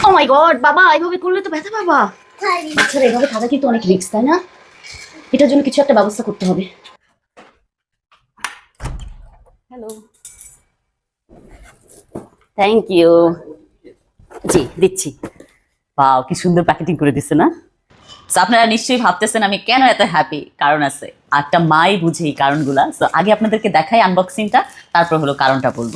ও মাই god বাবা এইভাবে করলে তো ব্যথা বাবা বাচ্চারা এভাবে থাকা কিন্তু অনেক রিস্ক তাই না? এটার জন্য কিছু একটা ব্যবস্থা করতে হবে। থ্যাংক ইউ জি দিচ্ছি। বাও কি সুন্দর প্যাকেটিং করে দিচ্ছে না? So, আপনারা নিশ্চয়ই ভাবতেছেন আমি কেন এত হ্যাপি কারণ আছে। একটা মাই বুঝে এই কারণগুলা। তো আগে আপনাদেরকে দেখাই আনবক্সিংটা তারপর হলো কারণটা বলব।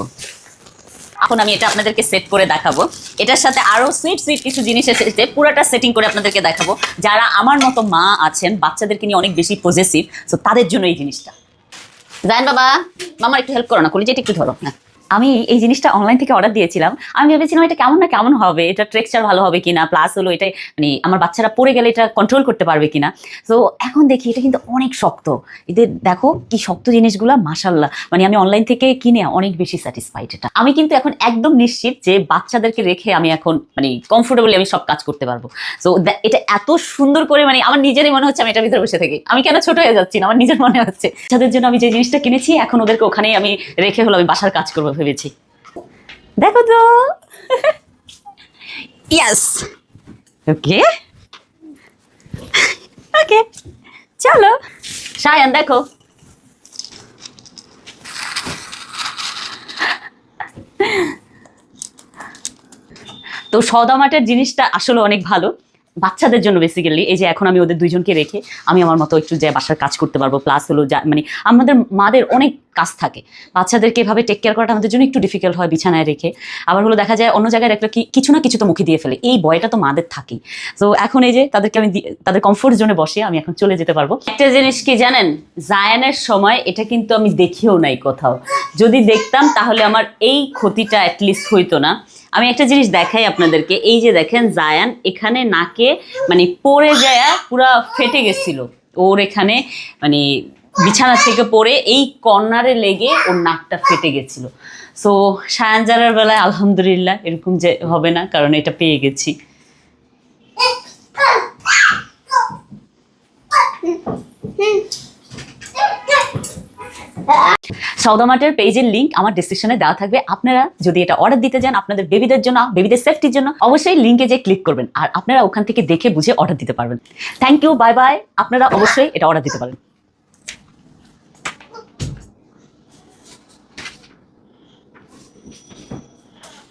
এখন আমি এটা আপনাদেরকে সেট করে দেখাবো। এটার সাথে আরও সুইট সুইট কিছু জিনিস এসেছে। পুরোটা সেটিং করে আপনাদেরকে দেখাবো। যারা আমার মতো মা আছেন বাচ্চাদেরকে নিয়ে অনেক বেশি পজেসিভ সো তাদের জন্য এই জিনিসটা। জান বাবা মামার একটু হেল্প করো না কলিজাটা একটু ধরো। হ্যাঁ। আমি এই জিনিসটা অনলাইন থেকে অর্ডার দিয়েছিলাম। আমি ভেবেছিলাম, এটা কেমন না কেমন হবে? এটা টেক্সচার ভালো হবে কিনা? প্লাস হলো এটা মানে আমার বাচ্চারা পড়ে গেলে এটা কন্ট্রোল করতে পারবে কিনা? তো এখন দেখি, এটা কিন্তু অনেক শক্ত। এদের দেখো কি শক্ত জিনিসগুলা মাসাল্লাহ মানে আমি অনলাইন থেকে কিনে অনেক বেশি স্যাটিসফাইড এটা। আমি কিন্তু এখন একদম নিশ্চিত যে বাচ্চাদেরকে রেখে আমি এখন মানে কমফোর্টেবলি আমি সব কাজ করতে পারব। তো এটা এত সুন্দর করে মানে আমার নিজেরই মনে হচ্ছে আমি এটা ভিতরে বসে থাকি। আমি কেন ছোট হয়ে যাচ্ছি না? আমার নিজের মনে হচ্ছে। তাদের জন্য আমি যে জিনিসটা কিনেছি, এখন ওদেরকে ওখানেই আমি রেখে হলো আমি বাসার কাজ করব। ভেবেছি। দেখো তো। ইয়াস ওকে ওকে চলো। সায়ান, দেখো। তো সদামাটের জিনিসটা আসলে অনেক ভালো। বাচ্চাদের জন্য বেসিক্যালি এই যে এখন আমি ওদের দুইজনকে রেখে আমি আমার মতো একটু যে বাসার কাজ করতে পারব প্লাস হলো মানে আমাদের মাদের অনেক কাজ থাকে। বাচ্চাদেরকে এভাবে টেক কেয়ার করাটা আমাদের জন্য একটু ডিফিকাল্ট হয় বিছানায় রেখে। আবার হলো দেখা যায় অন্য জায়গায় কি- কিছু না কিছু তো মুখে দিয়ে ফেলে। এই বয়টা তো মাদের থাকেই। তো এখন এই যে তাদেরকে আমি তাদের কমফোর্ট জোনে বসে আমি এখন চলে যেতে পারব। একটা জিনিস কি জানেন? জায়ানের সময় এটা কিন্তু আমি দেখিও নাই কোথাও। যদি দেখতাম তাহলে আমার এই ক্ষতিটা অ্যাটলিস্ট হইতো না। আমি একটা জিনিস দেখাই আপনাদেরকে। এই যে দেখেন জায়ান এখানে নাকে মানে পড়ে যায়, পুরা ফেটে গেছিল। ওর এখানে মানে বিছানা থেকে পড়ে এই কর্নারে লেগে ওর নাকটা ফেটে গেছিল। সো সায়ানজারার বেলায় আলহামদুলিল্লাহ এরকম যে হবে না, কারণ এটা পেয়ে গেছি। সৌদামার্টের পেজের লিঙ্ক আমার ডিসক্রিপশনে দেওয়া থাকবে। আপনারা যদি এটা অর্ডার দিতে যান আপনাদের বেবিদের জন্য বেবিদের সেফটির জন্য, অবশ্যই লিঙ্কে যে ক্লিক করবেন। আর আপনারা ওখান থেকে দেখে বুঝে অর্ডার দিতে পারবেন। থ্যাংক ইউ বাই বাই আপনারা অবশ্যই এটা অর্ডার দিতে পারেন